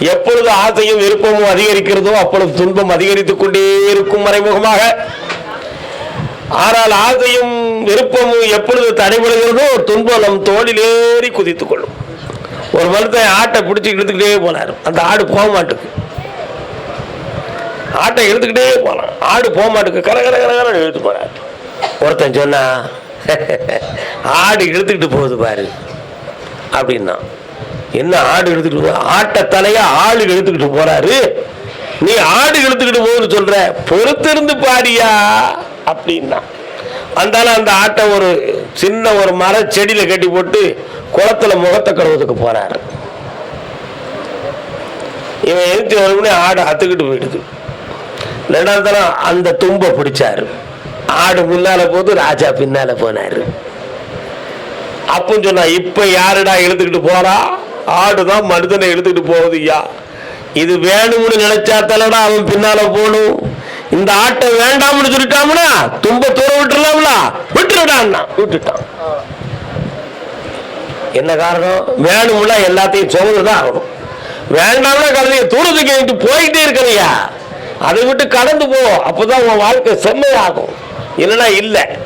எப்பொழுது ஆசையும் விருப்பமும் அதிகரிக்கிறதோ அப்பொழுது துன்பம் அதிகரித்துக் கொண்டே இருக்கும் மறைமுகமாக. ஆனால் ஆசையும் விருப்பமும் எப்பொழுது தடைபடுகிறதோ துன்பம் நம் தோளிலேறி குதித்துக் கொள்ளும். ஒரு மனுஷன் ஆட்டை பிடிச்சி இழுத்துக்கிட்டே போனார். அந்த ஆடு போக மாட்டுக்கு. ஆட்டை இழுத்துக்கிட்டே போனான். ஆடு போக மாட்டுக்கு. கர கர கர கர இழுத்து போனார். ஒருத்தன் சொன்னா ஆடு இழுத்துக்கிட்டு போகுது பாரு அப்படின்னா என்ன ஆடு எடுத்துக்கிட்டு போ ஆட்டை தலைய ஆடு இழுத்துக்கிட்டு போறாரு? நீ ஆடு இழுத்துக்கிட்டு போகுது சொல்ற பொறுத்திருந்து பாரியா அப்படின்னா. அந்தால அந்த ஆட்டை ஒரு சின்ன ஒரு மர செடியில கட்டி போட்டு குளத்துல முகத்தை கழுவதுக்கு போறாரு. இவன் எழுத்து வரும்னே ஆடு அத்துக்கிட்டு போயிடுது. ரெண்டாவது தரம் அந்த தும்பை பிடிச்சாரு. ஆடு முன்னால போது ராஜா பின்னால போனாரு. அப்பன்னு சொன்னா இப்ப யாருடா இழுத்துக்கிட்டு போறா? ஆடுதான் மனிதனை இழுத்துக்கிட்டு போகுது ஐயா. இது வேணும்னு நினைச்சா தலடா அவன் பின்னால போகணும். இந்த ஆட்டை வேண்டாம்னு சொல்லிட்டாம்னா தும்ப தூர விட்டுறலாம்ல. விட்டுறடான்னா விட்டுட்டான். என்ன காரணம்? வேணும்ல எல்லாத்தையும் சுமந்துதான் ஆகணும். வேண்டாம்னா கழுதைய தூரத்துக்கு எங்கிட்டு போயிட்டே இருக்கிறையா அதை விட்டு கடந்து போ. அப்பதான் உன் வாழ்க்கை செம்மையாகும். இல்லைன்னா இல்லை.